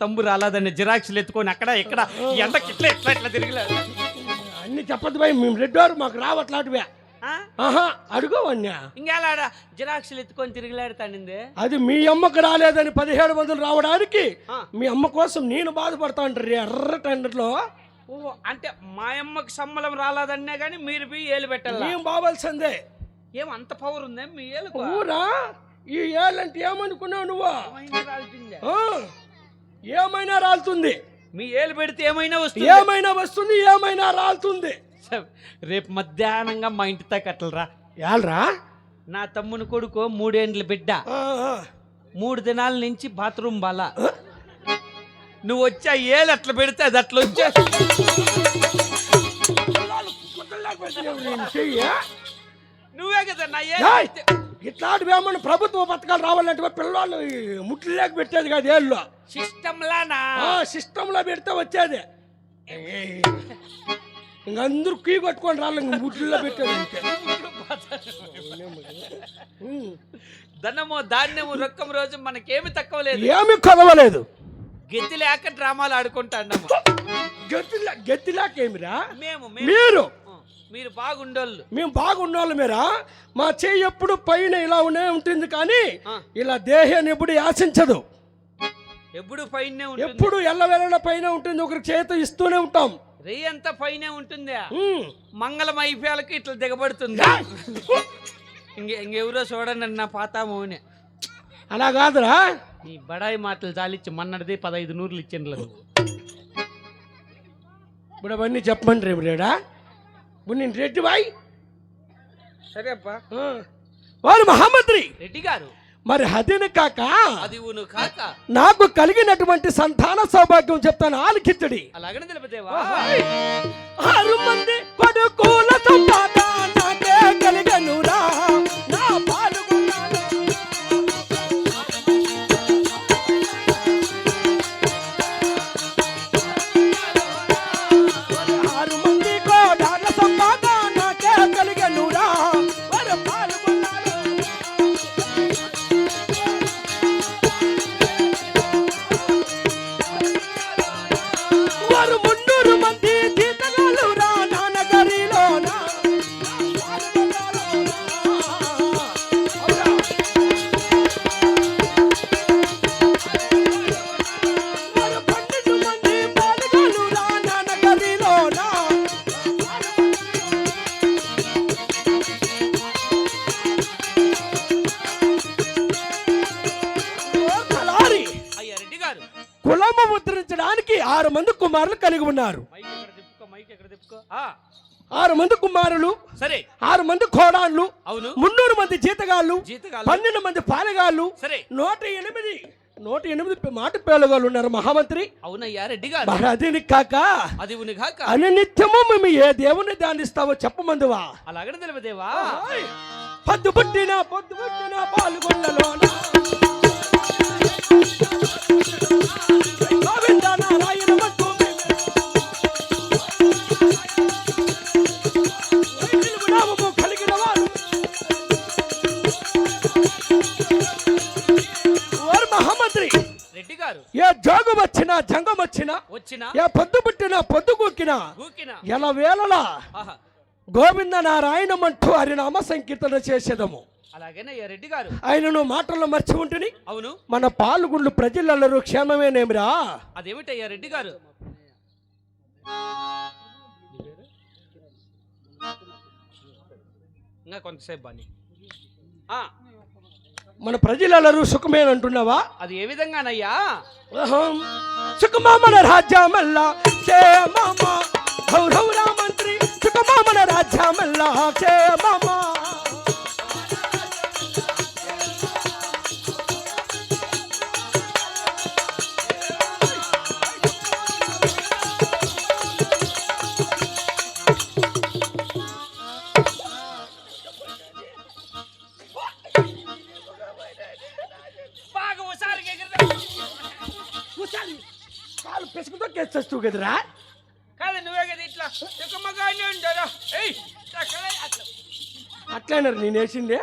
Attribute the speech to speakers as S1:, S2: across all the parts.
S1: Thumb రాలేదని జిరాక్స్లు ఎత్తుకొని అక్కడ ఇక్కడ ఎండకి ఇట్లా ఇట్లా ఇట్లా తిరిగిలాడు
S2: అన్ని చెప్పదు భయ్ మేము రెడ్డారు మాకు రావట్లాంటివే? ఆహా అడుగోవన్యా
S1: ఇంకేలాడ జిరాక్స్లు ఎత్తుకొని తిరిగిలాడుతానింది
S2: అది మీ అమ్మకు రాలేదని పదిహేడు వందలు రావడానికి. మీ అమ్మ కోసం నేను బాధపడతా ఉంటారు ఎర్ర టెండర్లో.
S1: ఓ అంటే మా అమ్మకి సమ్మలం రాలేదన్నా కానీ మీరు పోయి ఏలు పెట్టాల?
S2: మేము బావాల్సిందే?
S1: ఏం అంత పవర్ ఉందే మీ ఏలుకు?
S2: ఊరా? ఈ ఏళ్ళంటే ఏమనుకున్నావు నువ్వు?
S1: ఏమైనా
S2: రాలుతుంది.
S1: మీ ఏలు పెడితే ఏమైనా వస్తుంది?
S2: ఏమైనా వస్తుంది ఏమైనా రాలుతుంది.
S1: రేపు మధ్యాహ్నంగా మా ఇంటి దాకా అట్లరా నా తమ్ముని కొడుకు మూడేండ్ల బిడ్డ. మూడు దినాల నుంచి బాత్రూమ్ బాల. నువ్వు వచ్చి ఏలు అట్లా పెడితే అది అట్లా వచ్చే? నువ్వే కదా నా ఏలు
S2: ఏయ్! ఇట్లాంటివి ఏమన్నా ప్రభుత్వ పథకాలు రావాలంటే పిల్లలు ముట్లు లేక పెట్టేది కాదు ఏళ్ళు
S1: సిస్టమ్ లానా
S2: ఆ సిస్టమ్లో పెడితే వచ్చేది ఏయ్. ఇంక అందరూ కీ కొట్టుకొని రాళ్ళు ఇంక ముట్లో పెట్టేది.
S1: ధనము ధాన్యము రొక్కం రోజు మనకేమి తక్కువ లేదు
S2: ఏమి కొదవలేదు
S1: గెత్తి లేక డ్రామాలు ఆడుకుంటాము
S2: గెత్తిలా గెత్తిలాకేమిరా
S1: మేము మేము
S2: మీరు
S1: మీరు బాగుండోళ్ళు
S2: మేము బాగున్నోళ్ళు మీరా? మా చెయ్యి ఎప్పుడు పైన ఇలా ఉండే ఉంటుంది కానీ. ఇలా దేహాన్ని ఎప్పుడు యాచించదు
S1: ఎప్పుడు పైనే
S2: ఎప్పుడు ఎల్లవెల్ల పైన ఉంటుంది ఒకరికి చేత ఇస్తూనే ఉంటాం.
S1: రెయ్యి అంతా పైనే ఉంటుంది. మంగళం అయిపోయాలకి ఇట్లా దిగబడుతుంది. ఇంక ఇంకెవరో చూడండి నా పాతామోనే
S2: అలా కాదురా.
S1: ఈ బడాయి మాటలు చాలిచ్చి మన్నడిది పదహైదు నూర్లు ఇచ్చిండ్రు
S2: ఇప్పుడు అవన్నీ చెప్పమంటారు రేపు రేడా. ఇప్పుడు నేను రెడ్డి బాయ్.
S1: సరే అప్పా
S2: వారు మహామంత్రి.
S1: రెడ్డి గారు.
S2: మరి అదేని కాక
S1: అది కాక.
S2: నాకు కలిగినటువంటి సంతాన సౌభాగ్యం చెప్తాను ఆలికిచ్చడి
S1: అలాగనే తెలిపితేవా
S2: ఆరు మంది కొడుకుల సంపాద ఆరు మంది కుమారులు కలిగి ఉన్నారు. ఆరు మంది కుమారులు
S1: సరే.
S2: ఆరు మంది కోడాళ్ళు
S1: అవును.
S2: మున్నూరు మంది జీతగాళ్ళు
S1: జీతగాళ్ళు.
S2: పన్నెండు మంది పాలగాళ్ళు
S1: సరే.
S2: నూట ఎనిమిది నూట ఎనిమిది మాట పేలగాళ్ళు ఉన్నారు మహామంత్రి.
S1: అవునయ్యా రెడ్డి గారు.
S2: మరి అది కాక?
S1: అది ఉని కాక.
S2: అని నిత్యము మేము ఏ దేవుని ధ్యానిస్తావో చెప్పమందువా
S1: అలాగనే తెలిపితేవా
S2: పొద్దు పుట్టిన పొద్దు పుట్టిన పాల్గొండలోన జోగం వచ్చినా జంగం వచ్చినా ఏ పొద్దు పుట్టినా పొద్దు కూకినా
S1: గూకిన
S2: ఎలా వేళలా గోవింద నారాయణమంటూ హరినామ సంకీర్తన చేసేదము.
S1: అలాగేనయ్యా రెడ్డి గారు?
S2: ఆయనను మాటల్లో మర్చి ఉంటుంది
S1: అవును.
S2: మన పాల్గొండ్లు ప్రజలందరూ క్షేమమేనేమిరా?
S1: అదేమిటయ్యా రెడ్డి గారు? ఇంకా కొంతసేపు బాని
S2: మన ప్రజలందరూ సుఖమేనంటున్నావా?
S1: అది ఏ విధంగానయ్యా.
S2: సుఖమా మన రాజ్యమల్లా క్షేమమ గౌరవరా మంత్రి సుఖమా మన రాజ్యమల్లా. క్షేమమ కాలు పెసుకుతో కేస్తావు కదరా?
S1: కాదు నువ్వే కదా ఇట్లా సుఖమగానే ఉంటారా ఏయ్ అక్కడే అట్లా.
S2: అట్లయినారు నేను వేసిందే?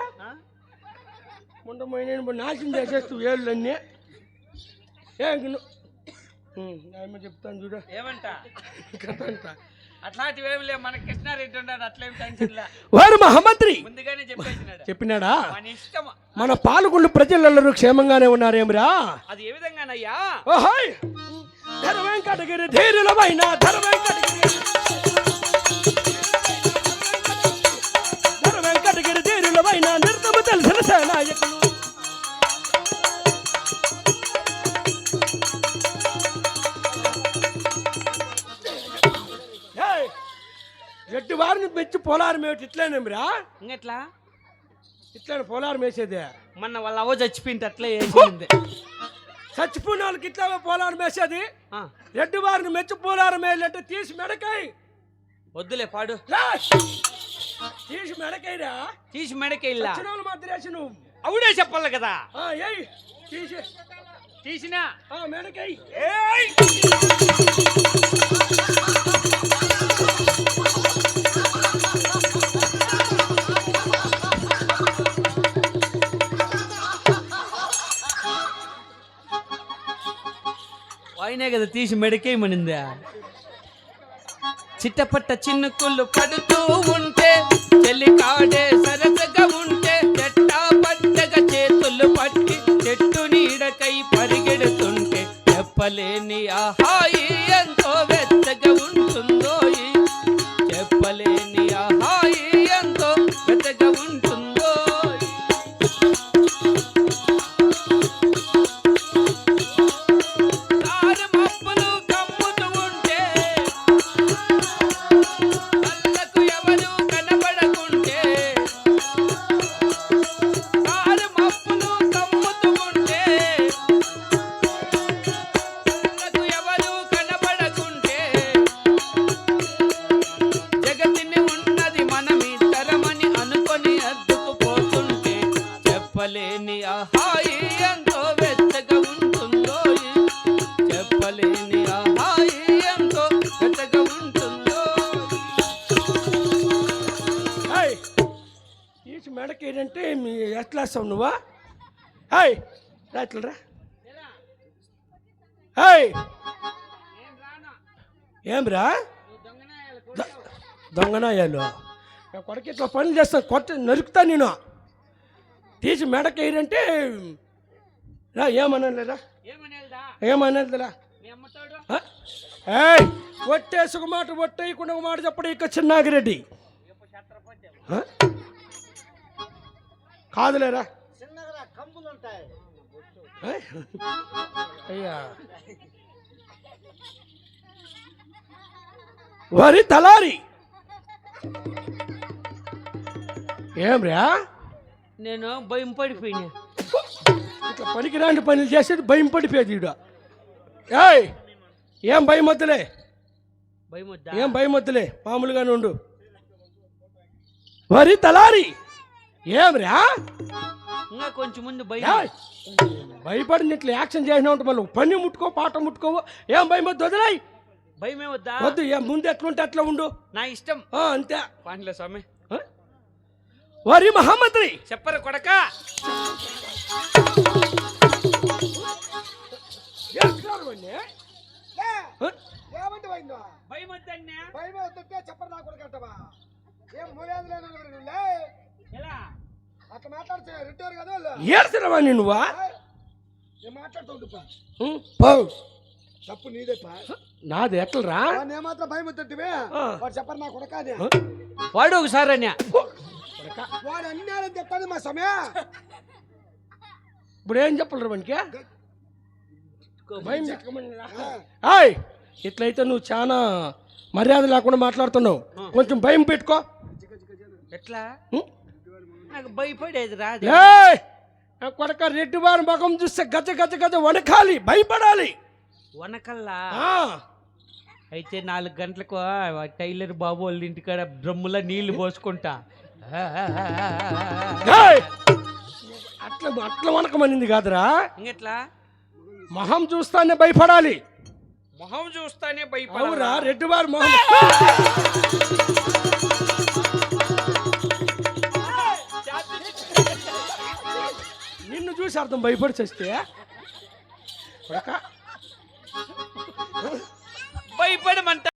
S2: ముందు నాశనం చేసేస్తూ ఏళ్ళు అన్నీ ఏ ఏమో చెప్తాను చూడ.
S1: ఏమంట?
S2: కథ అంట
S1: అట్లాంటివి ఏమి లేవు. మన కృష్ణారెడ్డి ఉన్నాడు అట్లేం టెన్షన్
S2: వారు మహమ్మద్రి
S1: ముందుగానే చెప్పేసినాడు.
S2: చెప్పినాడా?
S1: మన ఇష్టం.
S2: మన పాల్గొండు ప్రజలందరూ క్షేమంగానే ఉన్నారేమిరా?
S1: అది ఏ విధంగానయ్యా?
S2: ఓహోయ్ ధర వెంకటగిరి ధీరులమైన ధర వెంకటగిరి ధర వెంకటగిరి ధీరులమైన నిర్తము తెలిసిన సేనాయకులు ఏయ్, రెడ్డి వారిని మెచ్చి పోలారం ఏమిటి ఇట్లేనేమిరా
S1: ఇంకెట్లా
S2: ఇట్లా పోలారం వేసేదే
S1: మొన్న వాళ్ళ అవ్వ చచ్చిపోయింది అట్లే వేసింది
S2: చచ్చిపోయిన వాళ్ళకి ఇట్లా పోలారం వేసేది. రెడ్డి వారిని మెచ్చి పోలారం వేయాలంటే తీసి మెడకాయి.
S1: వద్దులే పాడు!
S2: తీసి మెడకాయరా.
S1: తీసి
S2: చిన్న మాత్రం నువ్వు.
S1: అవుడే చెప్పాలి కదా.
S2: ఆ, ఏయ్ తీసి.
S1: తీసినా.
S2: మెడకాయి.
S1: ఏయ్! ఆయనే కదా తీసి మెడకేయమనిందా? చిట్టపట్ట చిన్నుకుళ్ళు పడుతూ ఉంటే చెల్లికాడే సరసగా ఉంటే చెట్టా పట్టగా చేతులు పట్టి చెట్టు నీడకై పరిగెడుతుంటే చెప్పలేని ఆహాయి ఎంతో వెచ్చగా ఉంటుందో చెప్పలేని
S2: వేస్తావు నువ్వా? హాయ్ రా ఇట్లా రా హాయ్ ఏమ్రా దొంగనాయాలు కొడుకు ఇట్లా పనులు చేస్తాను కొట్ట నరుకుతా నేను. తీసి మెడకేయరంటే రా ఏమనలేరా
S1: ఏమనేదా
S2: ఏమనలేదురా? ఏయ్ ఒట్టేసి ఒక మాట ఒట్టేయకుండా ఒక మాట చెప్పడం ఇక చిన్నాగిరెడ్డి? కాదులేరా? ఏయ్? అయ్యా. వరి తలారి. ఏమ్రా?
S1: నేను భయం పడిపోయినా.
S2: ఇట్లా పనికిరాని పనులు చేసేది భయం పడిపోయేది ఈడ. ఏయ్ ఏం భయం వద్దులే?
S1: భయం వద్దా
S2: ఏం భయం వద్దులే? మామూలుగానే ఉండు. వరి తలారి. ఏమ్రా?
S1: ఇంకా కొంచెం ముందు భయం.
S2: ఏయ్! భయపడింది ఇట్లా యాక్షన్ చేసిన ఉంటే మళ్ళీ పని ముట్టుకో పాట ముట్టుకోవు ఏం భయం వద్దు వదిలేయ్.
S1: భయమే వద్దా?
S2: వద్దు ఏం ముందు ఎట్లుంటే అట్లా ఉండు.
S1: నా ఇష్టం.
S2: ఆ, అంతే.
S1: పాండ్లే స్వామి?
S2: వరి మహామంత్రి.
S1: చెప్పరు కొడక. భయం వద్దన్నా
S3: భయమే వద్దంటే చెప్పరు నా కొడుకు అంటవా? ఏం మూడేది లేని
S2: ఏడ్చినవా నువ్వా.
S3: తప్పు నీదేపా
S2: నాది ఎట్లరా?
S3: ఏమాత్రం భయం వద్దంటివే. వాడు చెప్పరు నా కొడుక?
S1: వాడు ఒకసారి అన్నా
S3: వాడు అన్నాడని చెప్తాను మా సమయ.
S2: ఇప్పుడు ఏం చెప్పలేరు మనకి భయం పెట్టుకోమనిరా. ఏయ్ ఇట్లయితే నువ్వు చాలా మర్యాద లేకుండా మాట్లాడుతున్నావు. కొంచెం భయం పెట్టుకో.
S1: ఎట్లా? నాకు భయపడేది రాదు.
S2: కొడక రెడ్డి వారి ముఖం చూస్తే గజ గజ గజ వణకాలి భయపడాలి.
S1: వనకల్లా అయితే నాలుగు గంటలకు టైలర్ బాబు వాళ్ళ ఇంటికాడ డ్రమ్ములో నీళ్ళు పోసుకుంటా!
S2: అట్లా అట్లా వణకమనింది కాదురా.
S1: ఇంకెట్లా?
S2: మొహం చూస్తానే భయపడాలి.
S1: మొహం చూస్తానే భయపడరా
S2: రెడ్డి వారి మొహం. నిన్ను చూసి అర్థం భయపడి చస్తే
S1: భయపడమంట